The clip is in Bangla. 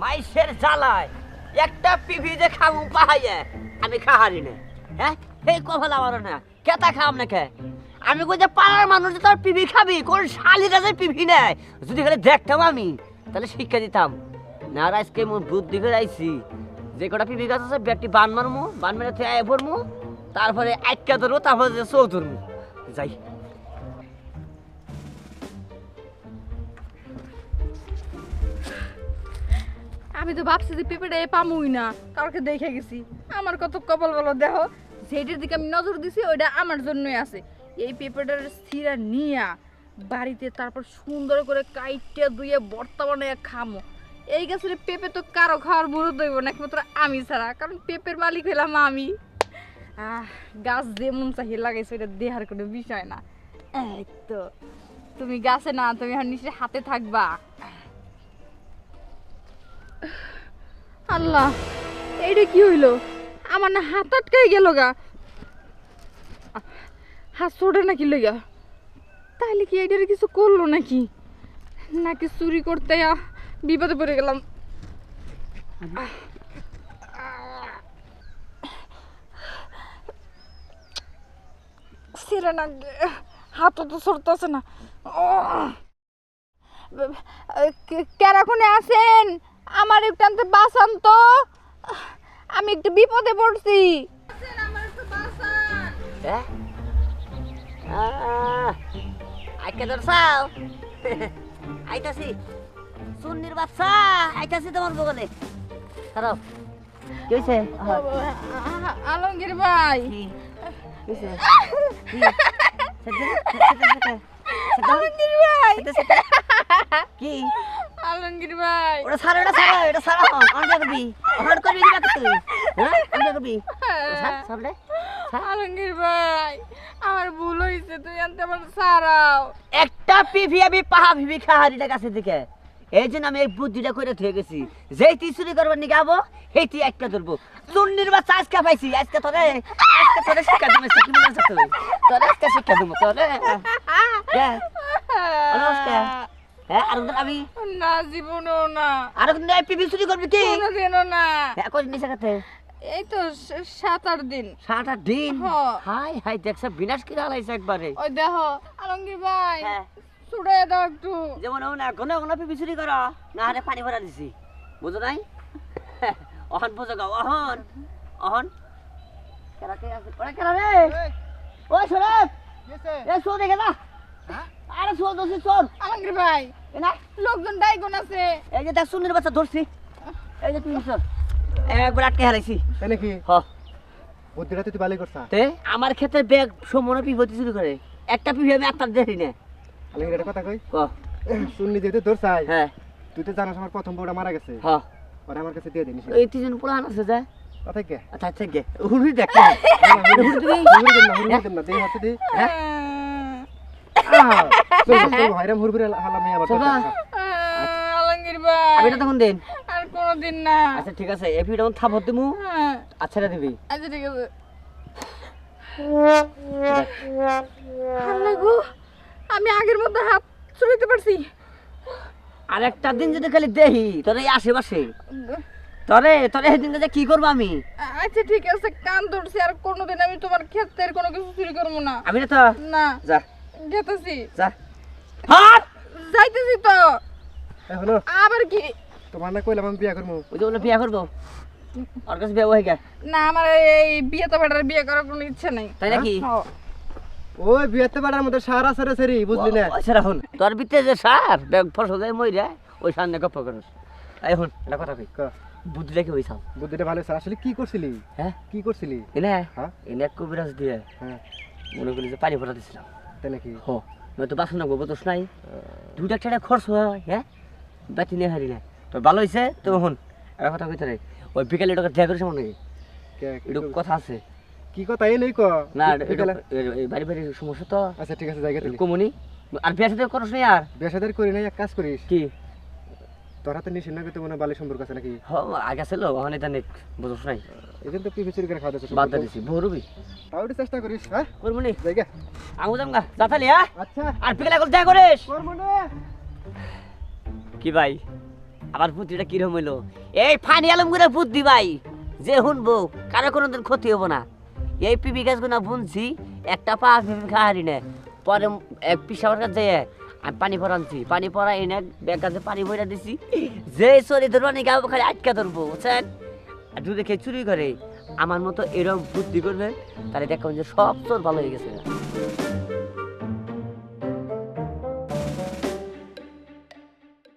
মাইসের জ্বালায়। একটা পিভি যে খাব পাহাইয়ে, আমি খাহারি না। হ্যাঁ? এই কপাল আমার না। কেতা খাম না কে? আমি কই যে পাড়ার মানুষ তোর পিভি খাবি, কোন শালিরা যে পিভি নেয়। যদি খালি দেখতাম আমি, তাহলে শিক্ষা দিতাম। না আজকে মোর বুদ্ধি করে আইছি। যে কটা পিভি গাছ আছে ব্যাগটি বান মারমু, বান মেরে থেকে পড়মু, তারপরে আটকা ধরবো, তারপরে চৌ ধরমু যাই। আমি তো ভাবছি যে পেঁপেটা এ পামুই না, কাউকে দেখে গেছি। আমার কত কপাল বলো দেহ যেটার দিকে আমি নজর দিছি, ওইটা আমার জন্যই আছে। এই পেঁপেটার স্থিরা নিয়া বাড়িতে তারপর সুন্দর করে কাইটে ধুয়ে বর্তা খামো। এই গাছের পেঁপে তো কারও খাওয়ার মুরত দইব না, একমাত্র আমি ছাড়া, কারণ পেঁপের মালিক হইলাম আমি। আহ, গাছ যেমন চাহি লাগাইছে, ওইটা দেহার কোনো বিষয় না। এই তো, তুমি গাছে না, তুমি এখন নিশ্চয় হাতে থাকবা। আল্লাহ, এইটা কি হইল? আমার না হাত আটকাই গেল গা। হাত ছোটে নাকি লইগা? তাহলে কি এইটার কিছু করল নাকি? নাকি চুরি করতে বিপদে পড়ে গেলাম। সিরে না হাতও তো সরতেছে না। কেরাখনে আছেন? আমার একটু আনতে বাঁচান তো আমি একটু বিপদে পড়ছি হ্যাঁ আইকা আইতাছি সুন্নির বাচ্চা আইতাছি তোমার বগলে খারাপ কি হয়েছে আলমগীর ভাই কি হয়েছে কি সেটা সেটা সেটা আলমগীর ভাই কি আলমগীর ভাই ওটা ছাড়ো ওটা ছাড়ো এটা ছাড়ো অনেক করবি অনেক করবি দিবা তুই হ্যাঁ। অনেক করবি ছাড় ছাড়লে আলমগীর ভাই আমার ভুল হয়েছে তুই আনতে আমার সারাও একটা পিভি আমি পাহা ভিভি খাহারিটা কাছে থেকে এই জন্য আমি এই বুদ্ধিটা করে থয়ে গেছি। যেই তুই চুরি করবার নিকে আবো সেই তুই একটা ধরবো। চুন্নির বাচ্চা আজকে পাইছি আজকে তোরে আজকে তোরে শিক্ষা দিবে কি মনে আছে তুই? তোরে আজকে শিক্ষা দিব তোরে। হ্যাঁ নমস্কার। হ্যাঁ আর আমি না জীবনও না। আর পিভি চুরি করবি কি? কোনোদিনও না। হ্যাঁ কই কাতে এই তো সাত আট দিন। সাত আট দিন? হ্যাঁ। হাই হাই দেখছ বিনাশ কি হালাইছে একবারে। ওই দেখো আলমগীর ভাই হ্যাঁ। ছুড়ে দাও একটু। যেমন না ঘন ঘন পিপি চুরি কর না হারে পানি ভরা দিছি। বুঝো নাই? অহন বুঝো গা অহন অহন। কেরা কে আছে? ওরা কেরা রে? ওই সরব এ সো দেখে না আরে সো দোষি চোর আলমগীর ভাই না। লোকজন ডাইগন আছে। এই যে দেখ সুন্দর বাচ্চা ধরছি। এই যে তুই চোর একবার আটকে হারাইছি। তাই নাকি? হ। বুদ্ধিটা তুই ভালোই করছা তে আমার ক্ষেত্রে ব্যাগ করে। একটা পিপি আমি আটটা দেখি না আলমগীর একটা কথা কই? ক। শুনলি যেহেতু তোর চাই হ্যাঁ। তুই তো জানাস আমার প্রথম বউটা মারা গেছে। হ। ওরা আমার কাছে দিয়ে দিনিস এই তিনজন পুরান আছে যে। কথা কে আচ্ছা থেকে? হুড়ি দেখ হুড়ি দিবি না দেই হাতে দি হ্যাঁ। হালাম আবার। আলমগীর ভাই। আমি এটা তখন দেন। কোনোদিন না। আচ্ছা ঠিক আছে এফি তখন থাপত দিমু হ্যাঁ, আচ্ছা দিবি। আচ্ছা ঠিক আছে। আল্লাহ গো, আমি আগের মতো হাত চড়াইতে পারছি। আর একটা দিন যদি খালি দেহি তোর এই আশেপাশে। তরে তোরে সেদিন যে কি করব আমি? আচ্ছা ঠিক আছে কান ধরছি আর কোনোদিন আমি তোমার ক্ষেত্রের কোনো কিছু চুরি করব না। আমি না তো না। যা। গেতেছি যা। হাট যাইতেছি তো। আবার কি? তোমার না কইলাম আমি বিয়া করব। ওই যে বিয়া করব? ওর কাছে বিয়া হয়ে গেছে না আমার এই বিয়ে তো বেটার বিয়ে করার কোনো ইচ্ছে নেই। তাই নাকি। ওই বিয়াতে বাড়ার মধ্যে সারা সারে সারি বুঝলি না? আচ্ছা রাখুন তোর ভিতরে যে সার ব্যাগ ফসল যায় মইরা ওই সামনে গপ্প করস। হুন এটা কথা কই। ক, বুদ্ধি দেখে বুদ্ধিটা ভালো স্যার আসলে কি করছিলি? হ্যাঁ? কি করছিলি? এনে হ্যাঁ? এনে কবিরাজ দিয়ে। হ্যাঁ। মনে করি যে পানি ফোটা দিছিলাম। তাই নাকি? হো। নয়তো বাসন তো নাই। দুইটা একটা খরচ হয় হ্যাঁ? বাতি নিয়ে হারি না। তো ভালো হয়েছে তো হন একটা কথা কইতে রে ওই বিকালে এটা দেখা করেছে মনে কি একটু কথা আছে। কি কথা এই নেই ক। না বাড়ি বাড়ি সমস্যা তো। আচ্ছা ঠিক আছে জায়গা কমুনি। আর বিয়া সাথে করস না আর? বিয়া সাদার করি নাই এক কাজ করিস। কি? তোর হাতে নিশিন নাকি তো মনে বালি সম্পর্ক আছে নাকি? হ আগে ছিল ওখানে জানি বুঝছ নাই। জন্য তো পিপি চুরি করে খাওয়া যাচ্ছে বাদ দিছি বহুরবি তাও একটু চেষ্টা করিস হ্যাঁ? করবনি জায়গা। আমু যাম গা যাতালি হ্যাঁ? আচ্ছা। আর বিকালে করে দেখা করিস। করব না। কি ভাই? আবার বুদ্ধিটা কিরম হইল? এই ফানি আলম করে বুদ্ধি ভাই, যে শুনব, কারও কোনো দিন ক্ষতি হব না। এই পিপি গাছগুলো বুনছি, একটা পা পিপি খাহারি নে, পরে এক পিসাবার কাছে যেয়ে আমি পানি পরানছি। পানি পরা এনে ব্যাগ কাছে পানি ভরে দিছি। যে চলে ধরবো অনেক গাবো খালি আটকা ধরবো, বুঝছেন? আর যদি খেয়ে চুরি করে, আমার মতো এরকম বুদ্ধি করবেন তাহলে দেখবেন যে সব চোর ভালো হয়ে গেছে।